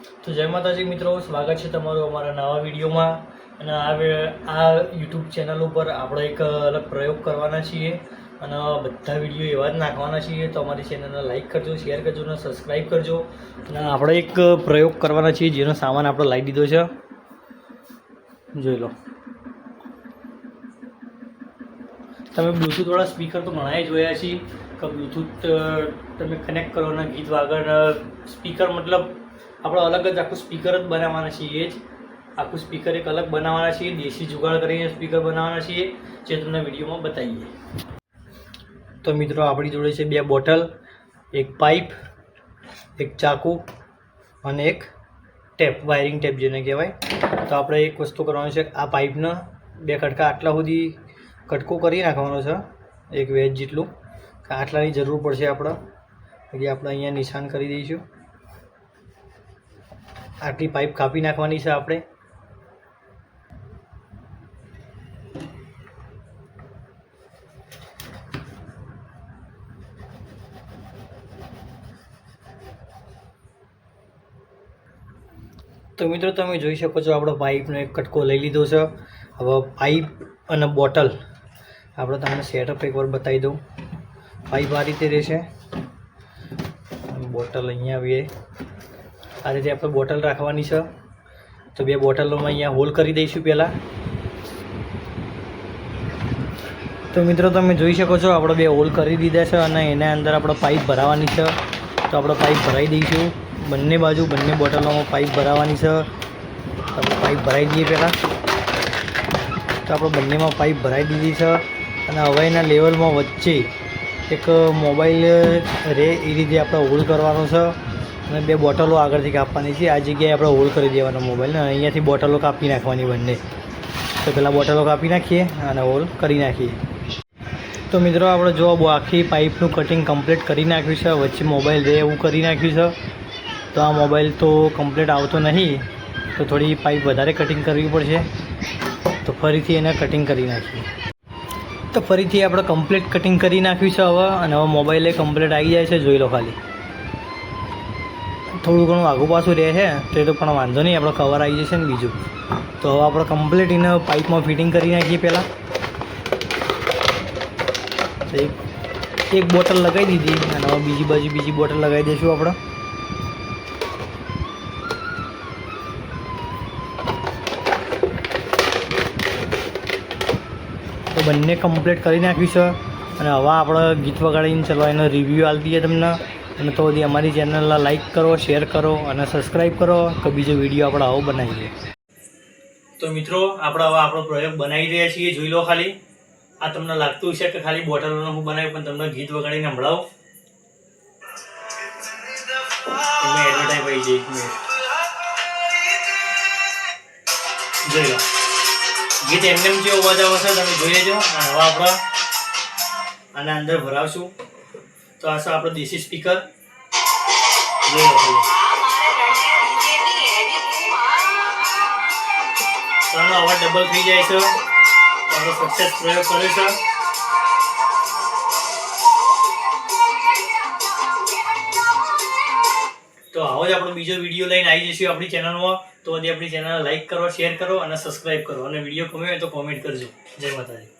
તો જય માતાજી મિત્રો, સ્વાગત છે તમારું અમારા નવા વિડીયોમાં. અને આ આ યુટ્યુબ ચેનલ ઉપર આપણે એક, અલગ પ્રયોગ કરવાના છીએ. અને બધા વીડિયો એવા જ નાખવાના છીએ. તો અમારી ચેનલને લાઈક કરજો, શેર કરજો અને સબસ્ક્રાઈબ કરજો. અને આપણે એક પ્રયોગ કરવાના છીએ, જેનો સામાન આપણે લાવી દીધો છે. જોઈ લો. તમે બ્લૂટૂથવાળા સ્પીકર તો ઘણાએ જોયા છીએ કે બ્લૂટૂથ તમે કનેક્ટ કરો અને ગીત વાગર સ્પીકર મતલબ આપણે અલગ જ આખું સ્પીકર જ બનાવવાના છીએ જ. આખું સ્પીકર એક અલગ બનાવવાના છીએ, દેશી જુગાડ કરીને સ્પીકર બનાવવાના છીએ, જે તમને વિડીયોમાં બતાવીએ. તો મિત્રો, આપણી જોડે છે બે બોટલ, એક પાઇપ, એક ચાકુ અને એક ટેપ, વાયરિંગ ટેપ જેને કહેવાય. તો આપણે એક વસ્તુ કરવાની છે, આ પાઇપના બે કટકા આટલા સુધી કટકો કરી નાખવાનો છે, એક વેજ જેટલું. આટલાની જરૂર પડશે આપણે. એટલે આપણે અહીંયા નિશાન કરી દઈશું. આટલી પાઇપ કાપી નાખવાની છે આપણે. તો મિત્રો તમે જોઈ શકો છો આપણો પાઇપનો એક કટકો લઈ લીધો છે. હવે પાઇપ અને બોટલ આપણે તમને સેટઅપ એકવાર બતાવી દઉં. પાઇપ આ રીતે રહેશે. બોટલ અહીંયા આવીએ. આ રીતે આપણે બોટલ રાખવાની છે. તો બે બોટલોમાં અહીંયા હોલ કરી દઈશું પહેલાં. તો મિત્રો તમે જોઈ શકો છો, આપણે બે હોલ કરી દીધા છે અને એના અંદર આપણે પાઇપ ભરાવાની છે. તો આપણે પાઇપ ભરાઈ દઈશું. બંને બાજુ, બંને બોટલોમાં પાઇપ ભરાવાની છે. આપણે પાઇપ ભરાઈ દઈએ પહેલાં. તો આપણે બંનેમાં પાઇપ ભરાઈ દીધી છે. અને હવે એના લેવલમાં વચ્ચે એક મોબાઈલ રે એ રીતે આપણે હોલ કરવાનો છે. અને બે બોટલો આગળથી કાપવાની છે. આ જગ્યાએ આપણે હોલ્ડ કરી દેવાનો મોબાઈલ અને અહીંયાથી બોટલો કાપી નાખવાની બંને. તો પહેલાં બોટલો કાપી નાખીએ અને હોલ્ડ કરી નાખીએ. તો મિત્રો, આપણે જો આખી પાઇપનું કટિંગ કમ્પ્લીટ કરી નાખ્યું છે. વચ્ચે મોબાઈલ રહે એવું કરી નાખ્યું છે. તો આ મોબાઈલ તો કમ્પ્લીટ આવતો નહીં. તો થોડી પાઇપ વધારે કટિંગ કરવી પડશે. તો ફરીથી એને કટિંગ કરી નાખીએ. તો ફરીથી આપણે કમ્પ્લીટ કટિંગ કરી નાખ્યું છે હવે. અને હવે મોબાઈલે કમ્પ્લીટ આવી જાય છે. જોઈ લો ખાલી. થોડું ઘણું આગું પાછું રહે છે, તો એ તો પણ વાંધો નહીં, આપણે કવર આવી જશે ને બીજું. તો હવે આપણે કમ્પ્લીટ એને પાઇપમાં ફિટિંગ કરી નાખીએ પહેલાં. એક એક બોટલ લગાવી દીધી અને હવે બીજી બાજુ બીજી બોટલ લગાવી દઈશું આપણે. તો બંને કમ્પ્લીટ કરી નાખ્યું છે. અને હવે આપણે ગીત વગાડીને ચલો, એનો રિવ્યૂ આપી દઈએ તમને. અને તો બધી અમારી ચેનલને લાઈક કરો શેર કરો અને સબસ્ક્રાઈબ કરો કે બીજો વીડિયો આપણે આવો બનાવીએ. તો મિત્રો, આપણે હવે આપણો પ્રયોગ બનાવી રહ્યા છીએ. જોઈ લો ખાલી. આ તમને લાગતું છે કે ખાલી બોટલોનું હું બનાવ્યું, પણ તમને ગીત વગાડીને સંભળાવું. એડવર્ટાઈઝ આવી એક જોઈ લો. ગીત એમને એમ જે અવાજ આવશે તમે જોઈ લેજો. અને હવે આપણા આના અંદર ભરાવશું. તો આ છે આપણો દેશી સ્પીકર જોઈ અવાજ ડબલ થઈ જાય છે. આપણો સક્સેસ પ્રયોગ કર્યો છે. તો આવો જ આપણો બીજો વીડિયો લઈને આવી જઈશું આપણી ચેનલમાં તો બધી આપણી ચેનલ લાઈક કરો શેર કરો અને સબસ્ક્રાઈબ કરો. અને વીડિયો હોય તો કોમેન્ટ કરજો. જય માતાજી.